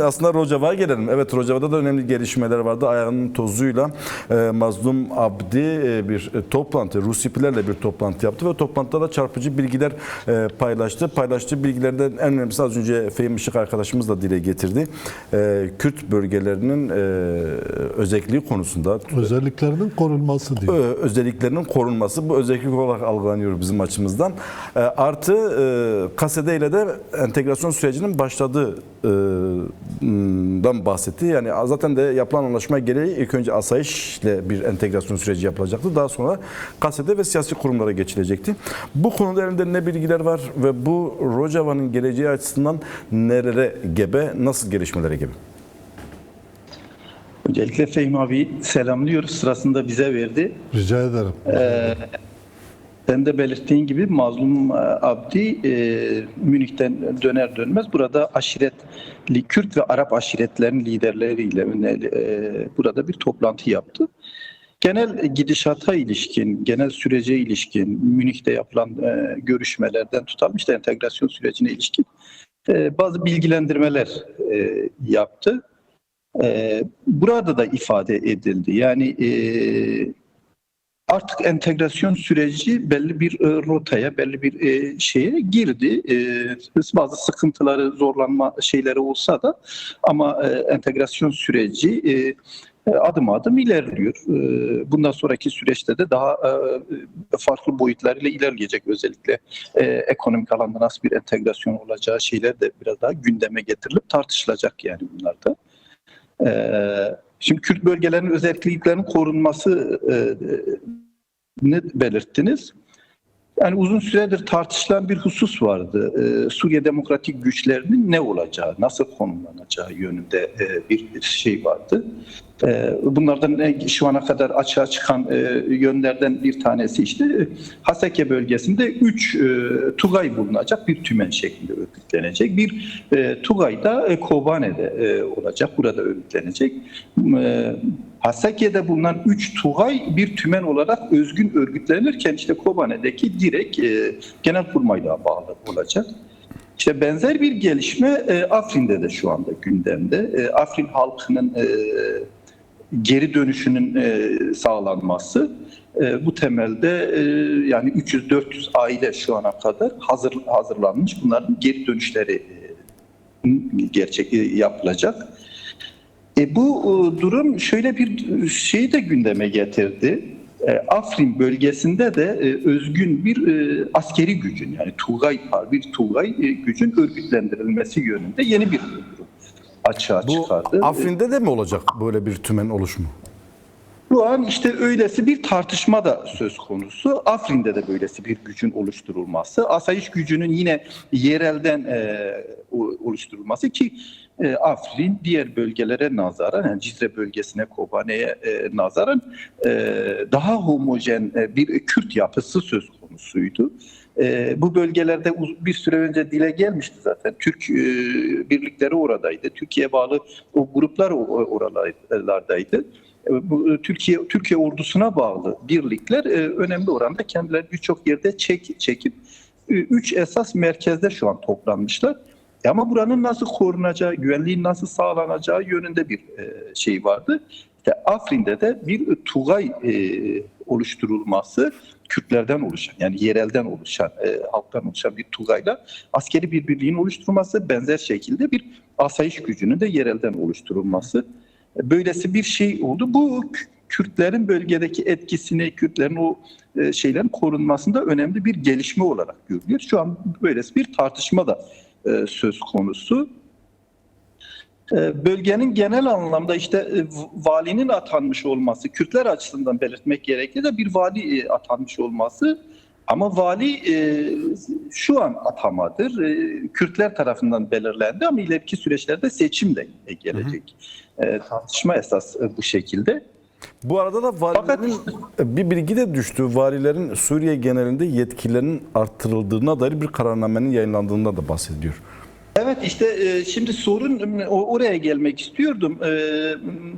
Aslında Rojava'ya gelelim. Evet Rojava'da da önemli gelişmeler vardı. Ayağının tozuyla e, Mazlum Abdi e, bir e, toplantı, Rusipilerle bir toplantı yaptı ve toplantıda da çarpıcı bilgiler e, paylaştı. Paylaştığı bilgilerden en önemlisi az önce Fehim Işık arkadaşımız da dile getirdi. E, Kürt bölgelerinin e, özelliği konusunda Özelliklerinin korunması diyor. ö- özelliklerinin korunması bu özellik olarak algılanıyor bizim açımızdan. E, artı e, kasede ile de entegrasyon sürecinin başladığı e, dan bahsetti. Yani zaten de yapılan anlaşma gereği ilk önce asayişle bir entegrasyon süreci yapılacaktı. Daha sonra kasede ve siyasi kurumlara geçilecekti. Bu konuda elinde ne bilgiler var ve bu Rojava'nın geleceği açısından nerelere gebe, nasıl gelişmelere gebe? Öncelikle Fehmi abi selamlıyoruz. Sırasında bize verdi. Rica ederim. Sen de belirttiğin gibi Mazlum e, Abdi e, Münih'ten döner dönmez burada aşiretli Kürt ve Arap aşiretlerin liderleriyle e, burada bir toplantı yaptı. Genel gidişata ilişkin, genel sürece ilişkin, Münih'te yapılan e, görüşmelerden tutalım işte entegrasyon sürecine ilişkin e, bazı bilgilendirmeler e, yaptı. E, burada da ifade edildi. Yani e, artık entegrasyon süreci belli bir e, rotaya, belli bir e, şeye girdi. E, bazı sıkıntıları, zorlanma şeyleri olsa da ama e, entegrasyon süreci e, e, adım adım ilerliyor. E, bundan sonraki süreçte de daha e, farklı boyutlarıyla ilerleyecek özellikle ekonomik alanda nasıl bir entegrasyon olacağı şeyler de biraz daha gündeme getirilip tartışılacak yani bunlarda. Şimdi Kürt bölgelerinin özelliklerinin korunması belirttiniz? Yani uzun süredir tartışılan bir husus vardı. Ee, Suriye demokratik güçlerinin ne olacağı, nasıl konumlanacağı yönünde e, bir şey vardı. Ee, bunlardan en- şu ana kadar açığa çıkan e, yönlerden bir tanesi işte e, Haseke bölgesinde 3 Tugay bulunacak bir tümen şeklinde örgütlenecek. Bir e, Tugay da e, Kobane'de e, olacak, burada örgütlenecek. E, Hasake'de bulunan 3 Tugay bir tümen olarak özgün örgütlenirken işte Kobane'deki direkt e, genelkurmayla bağlı olacak. İşte benzer bir gelişme e, Afrin'de de şu anda gündemde. E, Afrin halkının e, geri dönüşünün e, sağlanması e, bu temelde e, yani 300-400 aile şu ana kadar hazır hazırlanmış. Bunların geri dönüşleri e, gerçek e, yapılacak. E, bu e, durum şöyle bir şeyi de gündeme getirdi. E, Afrin bölgesinde de e, özgün bir askeri gücün yani Tugay bir Tugay gücün örgütlendirilmesi yönünde yeni bir durum açığa Bu çıkardı. Afrin'de de mi olacak böyle bir tümen oluşumu? Şu an işte öylesi bir tartışma da söz konusu. Afrin'de de böylesi bir gücün oluşturulması. Asayiş gücünün yine yerelden oluşturulması ki e, Afrin diğer bölgelere nazaran yani Cizre bölgesine, Kobane'ye e, nazaran e, daha homojen e, bir Kürt yapısı söz konusuydu. Bu bölgelerde bir süre önce dile gelmişti zaten. Türk birlikleri oradaydı. Türkiye bağlı o gruplar oralardaydı. Türkiye Türkiye ordusuna bağlı birlikler önemli oranda kendileri birçok yerde çek, çekip üç esas merkezde şu an toplanmışlar. E ama buranın nasıl korunacağı, güvenliğin nasıl sağlanacağı yönünde bir e, şey vardı. İşte Afrin'de de bir Tugay e, oluşturulması Kürtlerden oluşan yani yerelden oluşan, e, halktan oluşan bir Tugay'la askeri bir birliğin oluşturulması benzer şekilde bir asayiş gücünün de yerelden oluşturulması böylesi bir şey oldu. Bu Kürtlerin bölgedeki etkisini, Kürtlerin o e, şeylerin korunmasında önemli bir gelişme olarak görülüyor. Şu an böylesi bir tartışma da e, söz konusu. E, Bölgenin genel anlamda işte e, valinin atanmış olması, Kürtler açısından belirtmek gerekli de bir vali e, atanmış olması ama vali e, şu an atamadır. E, Kürtler tarafından belirlendi ama ileriki süreçlerde seçim de e, gelecek. E, tartışma esas e, bu şekilde. Bu arada da valilerin bir bilgi de düştü. Valilerin Suriye genelinde yetkilerinin arttırıldığına dair bir kararnamenin yayınlandığında da bahsediyor. Evet işte e, şimdi sorun oraya gelmek istiyordum. E,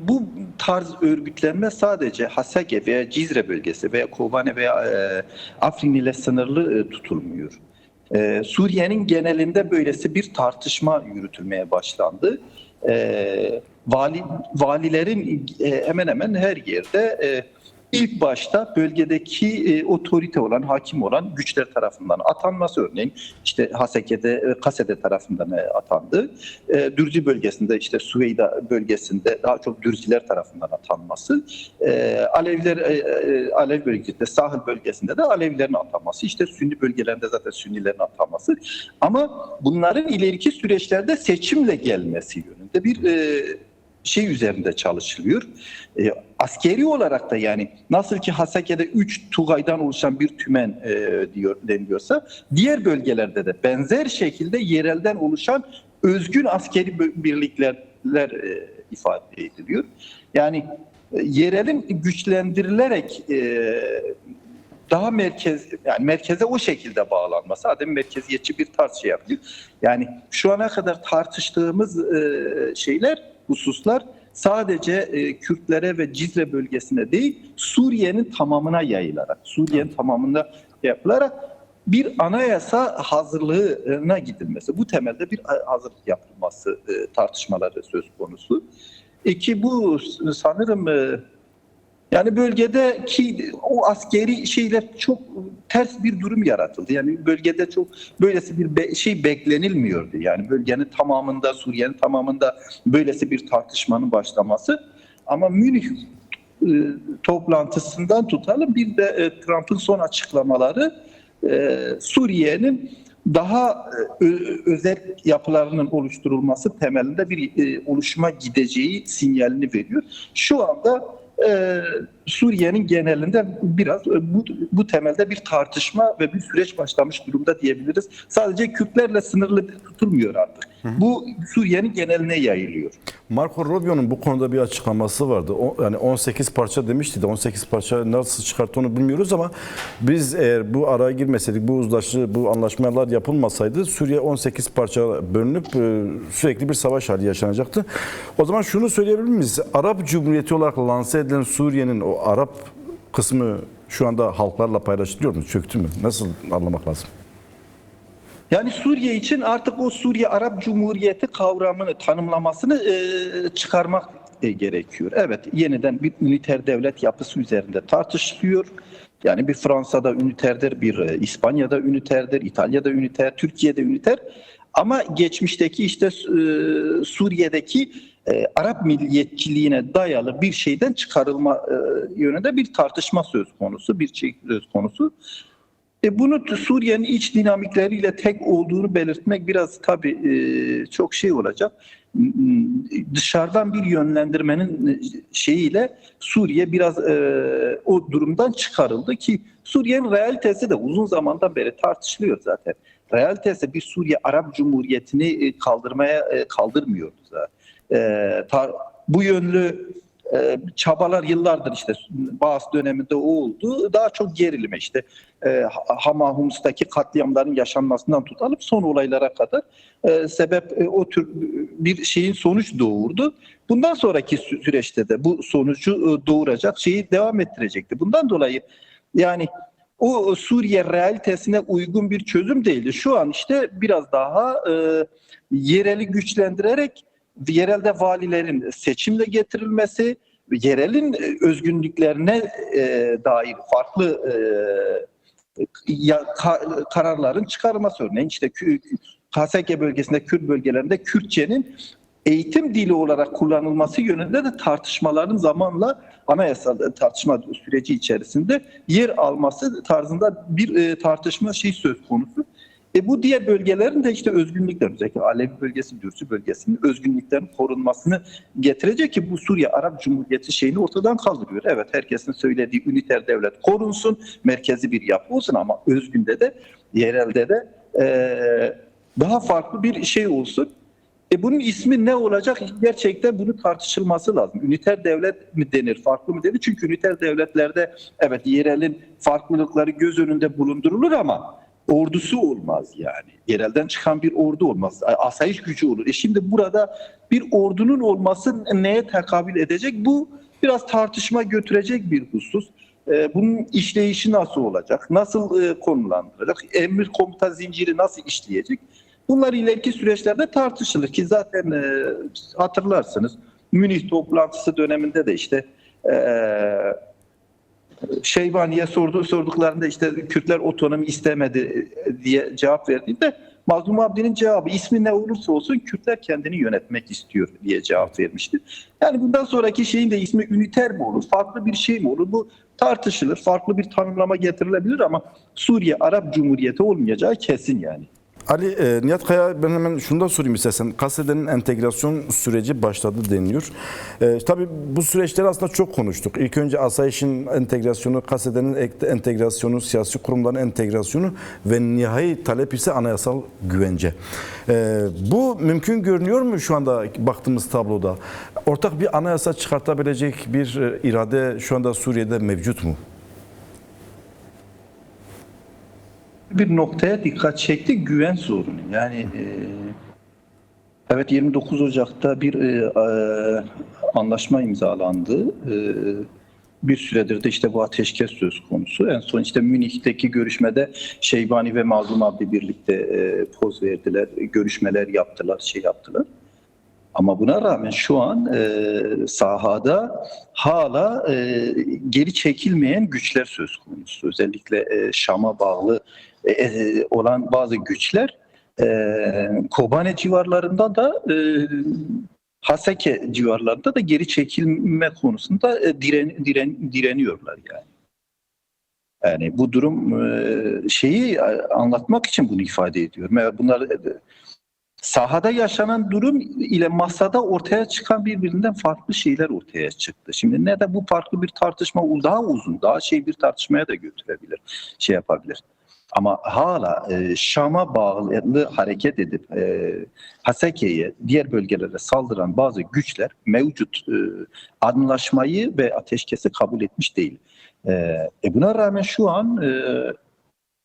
Bu tarz örgütlenme sadece Hasake veya Cizre bölgesi veya Kobane veya e, Afrin ile sınırlı tutulmuyor. Suriye'nin genelinde böylesi bir tartışma yürütülmeye başlandı. E, vali valilerin e, hemen hemen her yerde e, ilk başta bölgedeki e, otorite olan, hakim olan güçler tarafından atanması örneğin işte Haseke'de, e, Kasede tarafından e, atandı. E, Dürzi bölgesinde işte Süveyda bölgesinde daha çok Dürziler tarafından atanması. E, Aleviler e, e, Alev bölgesinde, sahil bölgesinde de Alevilerin atanması. işte Sünni bölgelerinde zaten Sünnilerin atanması. Ama bunların ileriki süreçlerde seçimle gelmesi yönünde bir e, şey üzerinde çalışılıyor. E, askeri olarak da yani nasıl ki Hasake'de 3 Tugay'dan oluşan bir tümen e, diyor deniliyorsa diğer bölgelerde de benzer şekilde yerelden oluşan özgün askeri birlikler e, ifade ediliyor. Yani e, yerelin güçlendirilerek e, daha merkez yani merkeze o şekilde bağlanması adem merkeziyetçi bir tarz şey yapıyor. Yani şu ana kadar tartıştığımız e, şeyler hususlar sadece e, Kürtlere ve Cizre bölgesine değil Suriye'nin tamamına yayılarak Suriye'nin tamamında yapılarak bir anayasa hazırlığına gidilmesi. Bu temelde bir hazırlık yapılması e, tartışmaları söz konusu. İki bu sanırım e, yani bölgedeki o askeri şeyler çok ters bir durum yaratıldı. Yani bölgede çok böylesi bir be- şey beklenilmiyordu. Yani bölgenin tamamında, Suriye'nin tamamında böylesi bir tartışmanın başlaması. Ama Münih e, toplantısından tutalım bir de e, Trump'ın son açıklamaları e, Suriye'nin daha e, özel yapılarının oluşturulması temelinde bir e, oluşuma gideceği sinyalini veriyor. Şu anda e, Suriye'nin genelinde biraz e, bu, bu temelde bir tartışma ve bir süreç başlamış durumda diyebiliriz. Sadece Kürtlerle sınırlı tutulmuyor artık. Bu Suriye'nin geneline yayılıyor. Marco Rubio'nun bu konuda bir açıklaması vardı. O, yani 18 parça demişti de 18 parça nasıl çıkarttı onu bilmiyoruz ama biz eğer bu araya girmeseydik, bu uzlaşı, bu anlaşmalar yapılmasaydı Suriye 18 parça bölünüp e, sürekli bir savaş hali yaşanacaktı. O zaman şunu söyleyebilir miyiz? Arap Cumhuriyeti olarak lanse edilen Suriye'nin o Arap kısmı şu anda halklarla paylaşılıyor mu? Çöktü mü? Nasıl anlamak lazım? Yani Suriye için artık o Suriye Arap Cumhuriyeti kavramını tanımlamasını e, çıkarmak e, gerekiyor. Evet yeniden bir üniter devlet yapısı üzerinde tartışılıyor. Yani bir Fransa'da üniterdir, bir e, İspanya'da üniterdir, İtalya'da üniter, Türkiye'de üniter. Ama geçmişteki işte e, Suriye'deki e, Arap milliyetçiliğine dayalı bir şeyden çıkarılma e, yönünde bir tartışma söz konusu, bir şey söz konusu. E bunu Suriye'nin iç dinamikleriyle tek olduğunu belirtmek biraz tabii e, çok şey olacak. Dışarıdan bir yönlendirmenin e, şeyiyle Suriye biraz e, o durumdan çıkarıldı ki Suriye'nin realitesi de uzun zamandan beri tartışılıyor zaten. Realitesi bir Suriye Arap Cumhuriyeti'ni kaldırmaya kaldırmıyordu zaten. Bu yönlü e, çabalar yıllardır işte Bağız döneminde o oldu. Daha çok gerilime işte e, Hama Hums'taki katliamların yaşanmasından tutalım son olaylara kadar e, sebep e, o tür bir şeyin sonuç doğurdu. Bundan sonraki sü- süreçte de bu sonucu e, doğuracak şeyi devam ettirecekti. Bundan dolayı yani o Suriye realitesine uygun bir çözüm değildi. Şu an işte biraz daha e, yereli güçlendirerek yerelde valilerin seçimle getirilmesi, yerelin e, özgünlüklerine e, dair farklı e, ya, ka- kararların çıkarılması örneğin işte KSK bölgesinde Kürt bölgelerinde Kürtçenin eğitim dili olarak kullanılması yönünde de tartışmaların zamanla anayasal tartışma süreci içerisinde yer alması tarzında bir e, tartışma şey söz konusu. E bu diğer bölgelerin de işte özgünlükler özellikle Alevi bölgesi, Dürsü bölgesinin özgünlüklerin korunmasını getirecek ki bu Suriye Arap Cumhuriyeti şeyini ortadan kaldırıyor. Evet herkesin söylediği üniter devlet korunsun, merkezi bir yapı olsun ama özgünde de yerelde de e, daha farklı bir şey olsun. E bunun ismi ne olacak? Gerçekten bunu tartışılması lazım. Üniter devlet mi denir, farklı mı denir? Çünkü üniter devletlerde evet yerelin farklılıkları göz önünde bulundurulur ama ordusu olmaz yani. Yerelden çıkan bir ordu olmaz. Asayiş gücü olur. E şimdi burada bir ordunun olması neye tekabül edecek? Bu biraz tartışma götürecek bir husus. E, bunun işleyişi nasıl olacak? Nasıl e, konulandırılacak? Emir komuta zinciri nasıl işleyecek? Bunlar ileriki süreçlerde tartışılır ki zaten e, hatırlarsınız Münih toplantısı döneminde de işte Şeybani'ye sordu, sorduklarında işte Kürtler otonomi istemedi diye cevap verdiğinde Mazlum Abdi'nin cevabı ismi ne olursa olsun Kürtler kendini yönetmek istiyor diye cevap vermişti. Yani bundan sonraki şeyin de ismi üniter mi olur, farklı bir şey mi olur bu tartışılır. Farklı bir tanımlama getirilebilir ama Suriye Arap Cumhuriyeti olmayacağı kesin yani. Ali e, Nihat Kaya ben hemen şunu da sorayım istersen. Kasede'nin entegrasyon süreci başladı deniliyor. E, tabii bu süreçleri aslında çok konuştuk. İlk önce Asayiş'in entegrasyonu, Kasede'nin entegrasyonu, siyasi kurumların entegrasyonu ve nihai talep ise anayasal güvence. E, bu mümkün görünüyor mu şu anda baktığımız tabloda? Ortak bir anayasa çıkartabilecek bir e, irade şu anda Suriye'de mevcut mu? Bir noktaya dikkat çekti güven sorunu. Yani e, evet 29 Ocak'ta bir e, anlaşma imzalandı. E, bir süredir de işte bu ateşkes söz konusu. En son işte Münih'teki görüşmede Şeybani ve Mazlum Abdi birlikte e, poz verdiler, görüşmeler yaptılar, şey yaptılar. Ama buna rağmen şu an e, sahada hala e, geri çekilmeyen güçler söz konusu. Özellikle e, Şam'a bağlı e, e, olan bazı güçler e, Kobane civarlarında da e, Haseke civarlarında da geri çekilme konusunda diren, diren, direniyorlar yani. Yani bu durum şeyi anlatmak için bunu ifade ediyorum. Yani bunlar sahada yaşanan durum ile masada ortaya çıkan birbirinden farklı şeyler ortaya çıktı. Şimdi ne de bu farklı bir tartışma daha uzun, daha şey bir tartışmaya da götürebilir, şey yapabilir. Ama hala e, Şam'a bağlı hareket edip e, Haseke'ye, diğer bölgelere saldıran bazı güçler mevcut e, anlaşmayı ve ateşkesi kabul etmiş değil. E, e buna rağmen şu an e,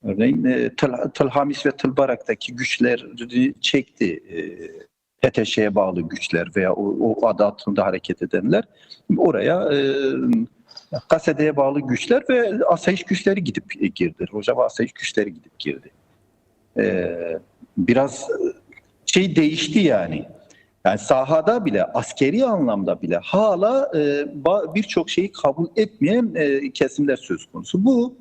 Örneğin e, Tel, ve Tilbarak'taki güçleri çekti. E, HTŞ'ye bağlı güçler veya o, o adı altında hareket edenler oraya e, Kasede'ye bağlı güçler ve asayiş güçleri gidip girdi. Rojava asayiş güçleri gidip girdi. E, biraz şey değişti yani. Yani sahada bile, askeri anlamda bile hala e, birçok şeyi kabul etmeyen e, kesimler söz konusu. Bu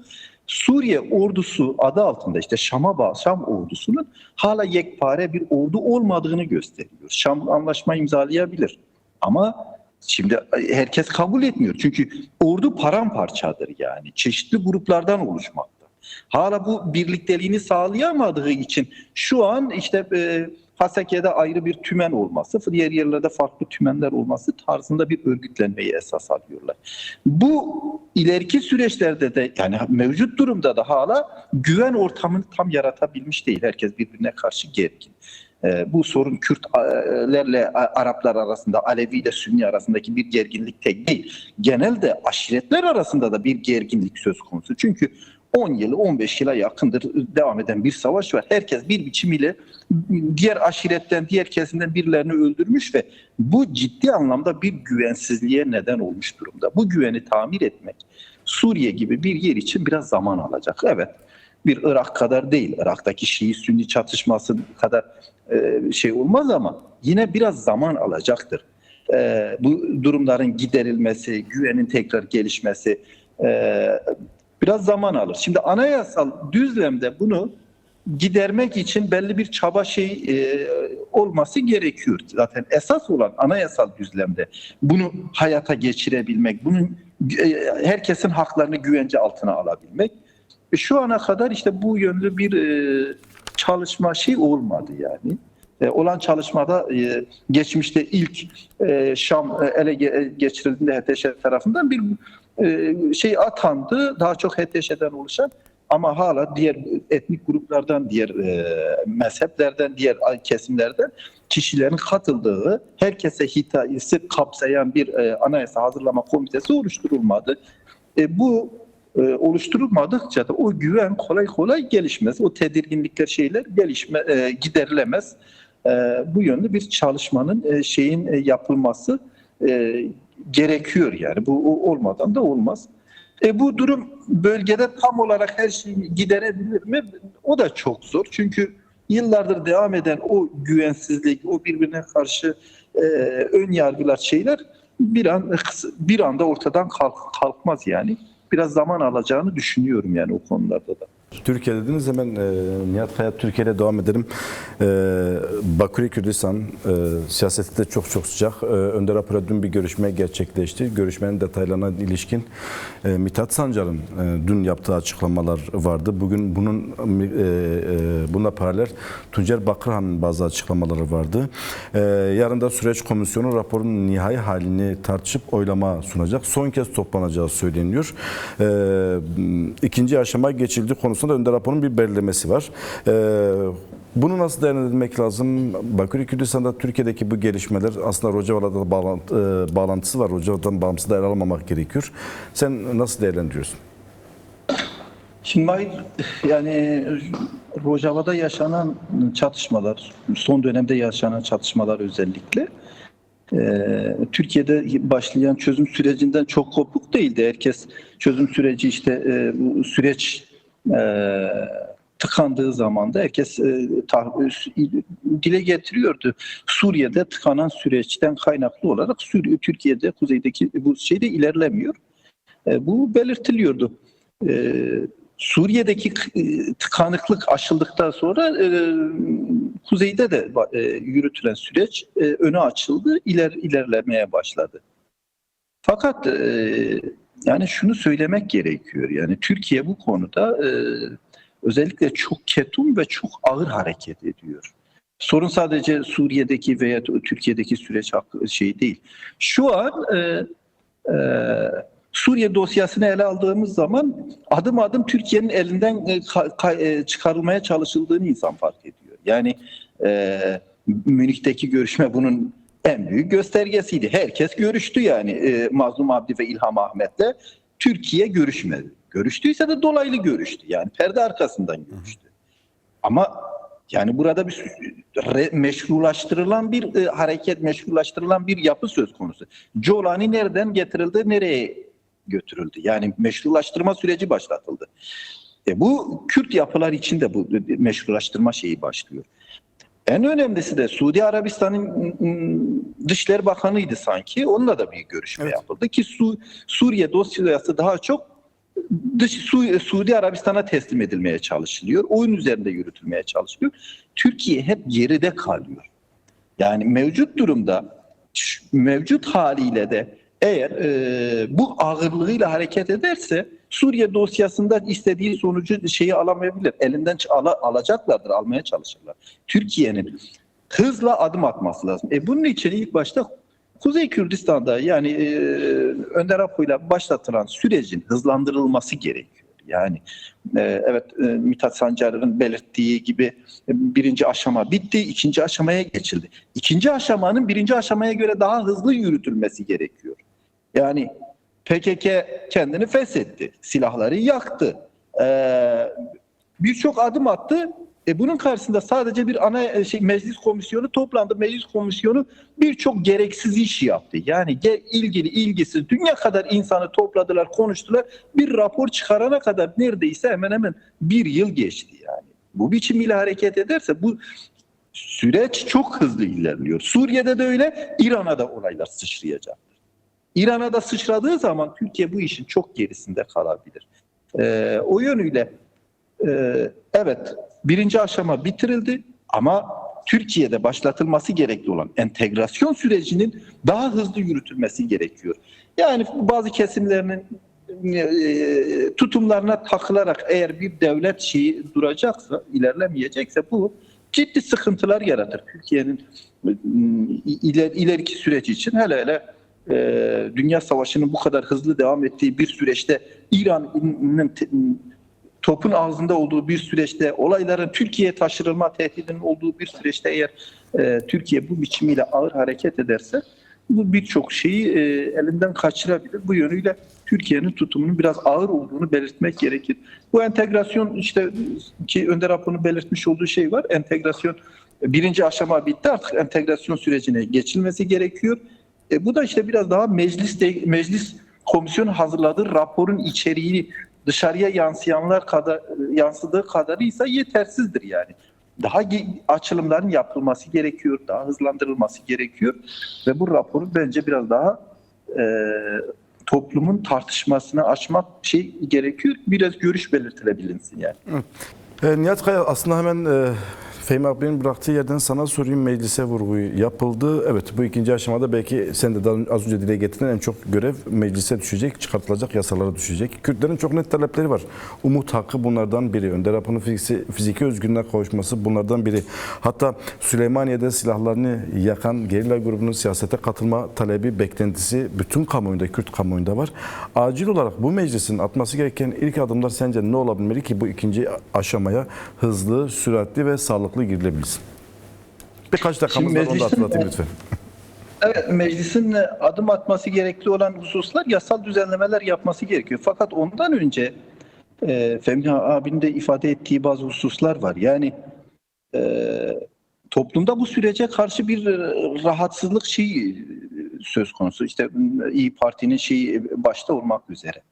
Suriye ordusu adı altında işte Şam'a bağlı Şam ordusunun hala yekpare bir ordu olmadığını gösteriyor. Şam anlaşma imzalayabilir ama şimdi herkes kabul etmiyor. Çünkü ordu paramparçadır yani. Çeşitli gruplardan oluşmakta. Hala bu birlikteliğini sağlayamadığı için şu an işte e, Haseke'de ayrı bir tümen olması, diğer yerlerde farklı tümenler olması tarzında bir örgütlenmeyi esas alıyorlar. Bu ileriki süreçlerde de yani mevcut durumda da hala güven ortamını tam yaratabilmiş değil. Herkes birbirine karşı gergin. Ee, bu sorun Kürtlerle Araplar arasında, Alevi ile Sünni arasındaki bir gerginlik tek değil. Genelde aşiretler arasında da bir gerginlik söz konusu. Çünkü 10 yılı 15 yıla yakındır devam eden bir savaş var. Herkes bir biçimiyle diğer aşiretten, diğer kesimden birilerini öldürmüş ve bu ciddi anlamda bir güvensizliğe neden olmuş durumda. Bu güveni tamir etmek Suriye gibi bir yer için biraz zaman alacak. Evet bir Irak kadar değil. Irak'taki Şii-Sünni çatışması kadar e, şey olmaz ama yine biraz zaman alacaktır. E, bu durumların giderilmesi, güvenin tekrar gelişmesi e, biraz zaman alır. Şimdi anayasal düzlemde bunu gidermek için belli bir çaba şey e, olması gerekiyor. Zaten esas olan anayasal düzlemde bunu hayata geçirebilmek, bunun e, herkesin haklarını güvence altına alabilmek. E, şu ana kadar işte bu yönlü bir e, çalışma şey olmadı yani. E, olan çalışmada e, geçmişte ilk e, Şam e, ele ge- geçirildiğinde HTŞ tarafından bir e, şey atandı. Daha çok HTŞ'den oluşan ama hala diğer etnik gruplardan, diğer e, mezheplerden, diğer kesimlerden kişilerin katıldığı, herkese hitayesi kapsayan bir e, anayasa hazırlama komitesi oluşturulmadı. E, bu e, oluşturulmadıkça da o güven kolay kolay gelişmez. O tedirginlikler şeyler gelişme e, giderilemez. E, bu yönlü bir çalışmanın e, şeyin yapılması gerekiyor yani. Bu olmadan da olmaz. E bu durum bölgede tam olarak her şeyi giderebilir mi? O da çok zor. Çünkü yıllardır devam eden o güvensizlik, o birbirine karşı e, ön yargılar şeyler bir an bir anda ortadan kalk, kalkmaz yani. Biraz zaman alacağını düşünüyorum yani o konularda da. Türkiye dediniz hemen e, Nihat Kaya Türkiye ile devam edelim. E, Bakü'ye Kürdistan e, siyaseti de çok çok sıcak. E, Önder Apır'a dün bir görüşme gerçekleşti. Görüşmenin detaylarına ilişkin e, Mithat Sancar'ın e, dün yaptığı açıklamalar vardı. Bugün bunun e, e, bununla paralel Tuncer Bakırhan'ın bazı açıklamaları vardı. E, yarın da süreç komisyonu raporun nihai halini tartışıp oylama sunacak. Son kez toplanacağı söyleniyor. E, ikinci aşama geçildi konusunda Önder raporun bir belirlemesi var. E, bunu nasıl değerlendirmek lazım? Bakü Kürdistan'da Türkiye'deki bu gelişmeler aslında Rojava'da da bağlantı, e, bağlantısı var. Rojava'dan bağımsız da yer almamak gerekiyor. Sen nasıl değerlendiriyorsun? Şimdi yani Rojava'da yaşanan çatışmalar, son dönemde yaşanan çatışmalar özellikle e, Türkiye'de başlayan çözüm sürecinden çok kopuk değildi. Herkes çözüm süreci işte e, süreç e, tıkandığı zaman da herkes e, ta- dile getiriyordu. Suriye'de tıkanan süreçten kaynaklı olarak Suriye, Türkiye'de kuzeydeki bu şeyde ilerlemiyor. E, bu belirtiliyordu. E, Suriye'deki e, tıkanıklık aşıldıktan sonra e, kuzeyde de e, yürütülen süreç e, öne açıldı, iler ilerlemeye başladı. Fakat e, yani şunu söylemek gerekiyor. Yani Türkiye bu konuda e, özellikle çok ketum ve çok ağır hareket ediyor. Sorun sadece Suriye'deki veya Türkiye'deki süreç şey değil. Şu an e, e, Suriye dosyasını ele aldığımız zaman adım adım Türkiye'nin elinden e, e, çıkarılmaya çalışıldığını insan fark ediyor. Yani e, Münih'teki görüşme bunun en büyük göstergesiydi. Herkes görüştü yani e, Mazlum Abdi ve İlham Ahmet'le. Türkiye görüşmedi. Görüştüyse de dolaylı görüştü. Yani perde arkasından görüştü. Ama yani burada bir re- meşrulaştırılan bir e, hareket, meşrulaştırılan bir yapı söz konusu. Colani nereden getirildi, nereye götürüldü? Yani meşrulaştırma süreci başlatıldı. E bu Kürt yapılar için de bu meşrulaştırma şeyi başlıyor. En önemlisi de Suudi Arabistan'ın ım, Dışişleri Bakanı'ydı sanki. Onunla da bir görüşme Evet. yapıldı ki Su, Suriye dosyası daha çok dış Su, Suudi Arabistan'a teslim edilmeye çalışılıyor. Oyun üzerinde yürütülmeye çalışılıyor. Türkiye hep geride kalıyor. Yani mevcut durumda mevcut haliyle de eğer e, bu ağırlığıyla hareket ederse Suriye dosyasında istediği sonucu şeyi alamayabilir. Elinden ala, alacaklardır, almaya çalışırlar. Türkiye'nin hızla adım atması lazım. E bunun için ilk başta Kuzey Kürdistan'da yani e, Önder Apo'yla başlatılan sürecin hızlandırılması gerekiyor. Yani e, evet e, Mithat Sancar'ın belirttiği gibi e, birinci aşama bitti, ikinci aşamaya geçildi. İkinci aşamanın birinci aşamaya göre daha hızlı yürütülmesi gerekiyor. Yani PKK kendini feshetti, silahları yaktı, e, birçok adım attı. E bunun karşısında sadece bir ana e, şey meclis komisyonu toplandı. Meclis komisyonu birçok gereksiz iş yaptı. Yani ilgili ilgisiz dünya kadar insanı topladılar, konuştular. Bir rapor çıkarana kadar neredeyse hemen hemen bir yıl geçti yani. Bu biçim ile hareket ederse bu süreç çok hızlı ilerliyor. Suriye'de de öyle, İran'a da olaylar sıçrayacaktır. İran'a da sıçradığı zaman Türkiye bu işin çok gerisinde kalabilir. Ee, o yönüyle e, evet birinci aşama bitirildi ama Türkiye'de başlatılması gerekli olan entegrasyon sürecinin daha hızlı yürütülmesi gerekiyor. Yani bazı kesimlerinin e, tutumlarına takılarak eğer bir devlet şeyi duracaksa, ilerlemeyecekse bu ciddi sıkıntılar yaratır. Türkiye'nin e, iler, ileriki süreç için hele hele e, Dünya Savaşı'nın bu kadar hızlı devam ettiği bir süreçte İran'ın topun ağzında olduğu bir süreçte olayların Türkiye'ye taşırılma tehdidinin olduğu bir süreçte eğer e, Türkiye bu biçimiyle ağır hareket ederse bu birçok şeyi e, elinden kaçırabilir. Bu yönüyle Türkiye'nin tutumunun biraz ağır olduğunu belirtmek gerekir. Bu entegrasyon işte ki Önder Apo'nun belirtmiş olduğu şey var. Entegrasyon birinci aşama bitti artık entegrasyon sürecine geçilmesi gerekiyor. E, bu da işte biraz daha mecliste meclis komisyon hazırladığı raporun içeriğini dışarıya yansıyanlar kadar yansıdığı kadarıysa yetersizdir yani. daha açılımların yapılması gerekiyor, daha hızlandırılması gerekiyor ve bu raporu bence biraz daha e, toplumun tartışmasını açmak şey gerekiyor. Biraz görüş belirtilebilinsin yani. E, Nihat Kaya aslında hemen e, Fehmi abinin bıraktığı yerden sana sorayım meclise vurguyu yapıldı. Evet bu ikinci aşamada belki sen de daha az önce dile getiren en çok görev meclise düşecek, çıkartılacak yasalara düşecek. Kürtlerin çok net talepleri var. Umut hakkı bunlardan biri. Önder Apo'nun fiziki, fiziki özgürlüğüne kavuşması bunlardan biri. Hatta Süleymaniye'de silahlarını yakan gerilla grubunun siyasete katılma talebi, beklentisi bütün kamuoyunda, Kürt kamuoyunda var. Acil olarak bu meclisin atması gereken ilk adımlar sence ne olabilmeli ki bu ikinci aşamaya hızlı, süratli ve sağlıklı girilebilsin? Birkaç dakikamız var onu da hatırlatayım lütfen. Evet, meclisin adım atması gerekli olan hususlar yasal düzenlemeler yapması gerekiyor. Fakat ondan önce e, Femih abinin de ifade ettiği bazı hususlar var. Yani e, toplumda bu sürece karşı bir rahatsızlık şeyi e, söz konusu. İşte İyi Parti'nin şeyi başta olmak üzere.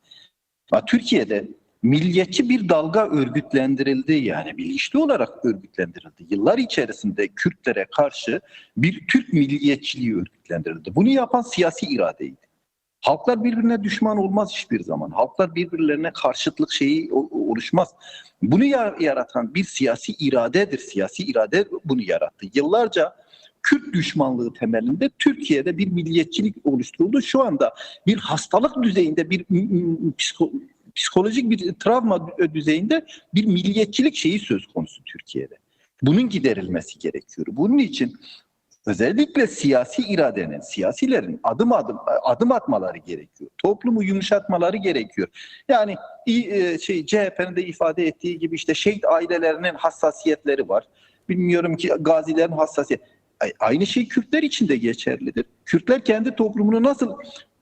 Ha, Türkiye'de milliyetçi bir dalga örgütlendirildi yani bilinçli olarak örgütlendirildi. Yıllar içerisinde Kürtlere karşı bir Türk milliyetçiliği örgütlendirildi. Bunu yapan siyasi iradeydi. Halklar birbirine düşman olmaz hiçbir zaman. Halklar birbirlerine karşıtlık şeyi oluşmaz. Bunu ya- yaratan bir siyasi iradedir. Siyasi irade bunu yarattı. Yıllarca Kürt düşmanlığı temelinde Türkiye'de bir milliyetçilik oluşturuldu. Şu anda bir hastalık düzeyinde bir psiko- psikolojik bir travma düzeyinde bir milliyetçilik şeyi söz konusu Türkiye'de. Bunun giderilmesi gerekiyor. Bunun için özellikle siyasi iradenin, siyasilerin adım adım adım atmaları gerekiyor. Toplumu yumuşatmaları gerekiyor. Yani e, şey CHP'nin de ifade ettiği gibi işte şehit ailelerinin hassasiyetleri var. Bilmiyorum ki gazilerin hassasiyet. Ay- Aynı şey Kürtler için de geçerlidir. Kürtler kendi toplumunu nasıl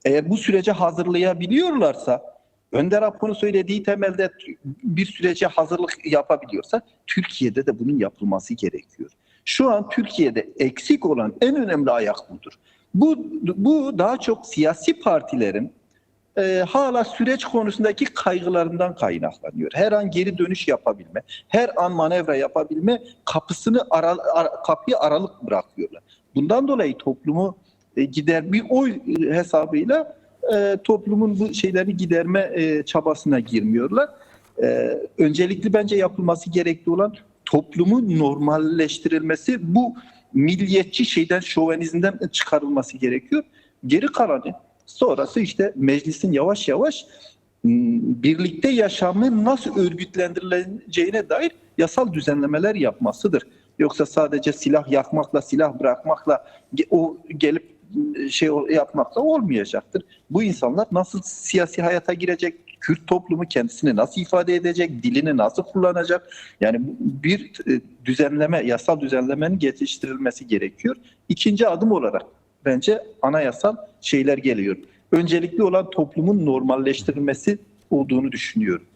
eğer bu sürece hazırlayabiliyorlarsa Önder Apo'nun söylediği temelde bir sürece hazırlık yapabiliyorsa Türkiye'de de bunun yapılması gerekiyor. Şu an Türkiye'de eksik olan en önemli ayak budur. Bu, bu daha çok siyasi partilerin e, hala süreç konusundaki kaygılarından kaynaklanıyor. Her an geri dönüş yapabilme, her an manevra yapabilme kapısını ara, ara- kapıyı aralık bırakıyorlar. Bundan dolayı toplumu e, gider bir oy e, hesabıyla e, toplumun bu şeylerini giderme e, çabasına girmiyorlar. E, öncelikli bence yapılması gerekli olan toplumun normalleştirilmesi, bu milliyetçi şeyden, şovenizmden çıkarılması gerekiyor. Geri kalanı sonrası işte meclisin yavaş yavaş birlikte yaşamın nasıl örgütlendirileceğine dair yasal düzenlemeler yapmasıdır. Yoksa sadece silah yakmakla, silah bırakmakla o gelip şey yapmakla olmayacaktır. Bu insanlar nasıl siyasi hayata girecek? Kürt toplumu kendisini nasıl ifade edecek? Dilini nasıl kullanacak? Yani bir e, düzenleme, yasal düzenlemenin geçiştirilmesi gerekiyor. İkinci adım olarak bence anayasal şeyler geliyor. Öncelikli olan toplumun normalleştirilmesi olduğunu düşünüyorum.